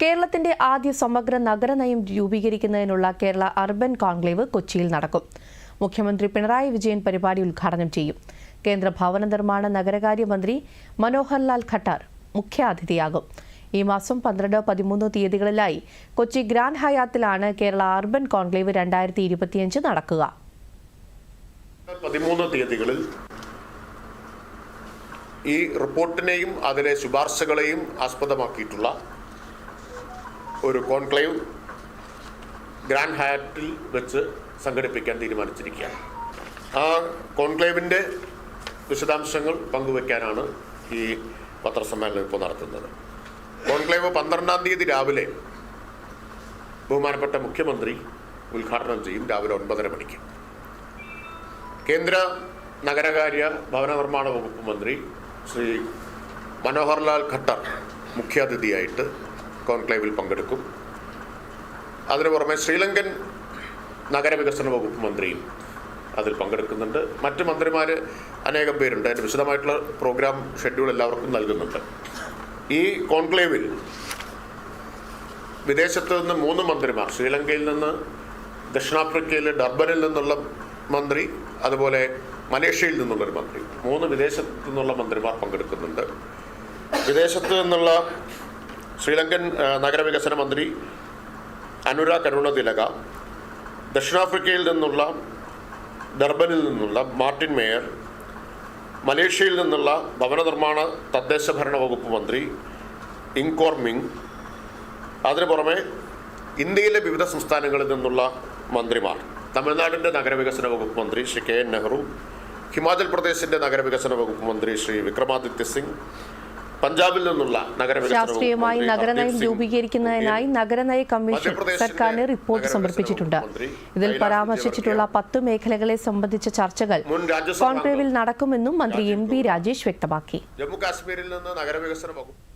കേരളത്തിന്റെ ആദ്യ സമഗ്ര നഗരനയം രൂപീകരിക്കുന്നതിനുള്ള കേരള അർബൻ കോൺക്ലേവ് കൊച്ചിയിൽ നടക്കും. മുഖ്യമന്ത്രി പിണറായി വിജയൻ പരിപാടി ഉദ്ഘാടനം ചെയ്യും. കേന്ദ്ര ഭവന നിർമ്മാണ നഗരകാര്യമന്ത്രി മനോഹർലാൽ മനോഹർ ഖട്ടാർ മുഖ്യാതിഥിയാകും. ഈ മാസം പന്ത്രണ്ട് പതിമൂന്ന് തീയതികളിലായി കൊച്ചി ഗ്രാൻഡ് ഹയാത്തിലാണ് കേരള അർബൻ കോൺക്ലേവ് രണ്ടായിരത്തി ഇരുപത്തിയഞ്ച് നടക്കുക. പതിമൂന്ന് തീയതികളിൽ ഈ റിപ്പോർട്ടിനെയും അതിലെ ശുപാർശകളെയും ആസ്പദമാക്കിയിട്ടുള്ള ഒരു കോൺക്ലേവ് ഗ്രാൻഡ് ഹാറ്റിൽ വെച്ച് സംഘടിപ്പിക്കാൻ തീരുമാനിച്ചിരിക്കുകയാണ്. ആ കോൺക്ലേവിന്റെ വിശദാംശങ്ങൾ പങ്കുവയ്ക്കാനാണ് ഈ പത്രസമ്മേളനം ഇപ്പോൾ നടത്തുന്നത്. കോൺക്ലേവ് പന്ത്രണ്ടാം തീയതി രാവിലെ ബഹുമാനപ്പെട്ട മുഖ്യമന്ത്രി ഉദ്ഘാടനം ചെയ്യും രാവിലെ ഒൻപതര മണിക്ക്. കേന്ദ്ര നഗരകാര്യ ഭവന നിർമ്മാണ വകുപ്പ് മന്ത്രി ശ്രീ മനോഹർലാൽ ഖട്ടർ മുഖ്യാതിഥിയായിട്ട് കോൺക്ലേവിൽ പങ്കെടുക്കും. അതിനു പുറമെ ശ്രീലങ്കൻ നഗരവികസന വകുപ്പ് മന്ത്രിയും അതിൽ പങ്കെടുക്കുന്നുണ്ട്. മറ്റ് മന്ത്രിമാർ അനേകം പേരുണ്ട്. അതിന്റെ വിശദമായിട്ടുള്ള പ്രോഗ്രാം ഷെഡ്യൂൾ എല്ലാവർക്കും നൽകുന്നുണ്ട്. ഈ കോൺക്ലേവിൽ വിദേശത്ത് നിന്ന് മൂന്ന് മന്ത്രിമാർ ശ്രീലങ്കയിൽ നിന്ന് ദക്ഷിണാഫ്രിക്കയിലെ ഡർബനിൽ നിന്നുള്ള മന്ത്രി അതുപോലെ മലേഷ്യയിൽ നിന്നുള്ളൊരു മന്ത്രി. മൂന്ന് വിദേശത്തു നിന്നുള്ള മന്ത്രിമാർ പങ്കെടുക്കുന്നുണ്ട്. വിദേശത്ത് നിന്നുള്ള ശ്രീലങ്കൻ നഗരവികസന മന്ത്രി അനുര കരുണ തിലക ദക്ഷിണാഫ്രിക്കയിൽ നിന്നുള്ള ഡർബനിൽ നിന്നുള്ള മാർട്ടിൻ മേയർ മലേഷ്യയിൽ നിന്നുള്ള ഭവന നിർമ്മാണ തദ്ദേശ ഭരണ വകുപ്പ് മന്ത്രി ഇൻകോർ മിങ് അതിനു പുറമെ ഇന്ത്യയിലെ വിവിധ സംസ്ഥാനങ്ങളിൽ നിന്നുള്ള മന്ത്രിമാർ തമിഴ്നാടിന്റെ നഗരവികസന വകുപ്പ് മന്ത്രി ശ്രീ കെ എൻ നെഹ്റു ഹിമാചൽ പ്രദേശിന്റെ നഗരവികസന വകുപ്പ് മന്ത്രി ശ്രീ വിക്രമാദിത്യ സിംഗ് പഞ്ചാബിൽ നിന്നുള്ള ശാസ്ത്രീയമായി നഗരനയം രൂപീകരിക്കുന്നതിനായി നഗരനയ കമ്മീഷൻ സർക്കാരിന് റിപ്പോർട്ട് സമർപ്പിച്ചിട്ടുണ്ട്. ഇതിൽ പരാമർശിച്ചിട്ടുള്ള പത്ത് മേഖലകളെ സംബന്ധിച്ച ചർച്ചകൾ കോൺക്ലേവിൽ നടക്കുമെന്നും മന്ത്രി എം രാജേഷ് വ്യക്തമാക്കി. ജമ്മു കാശ്മീരിൽ നിന്ന് നഗരവികസന വകുപ്പ്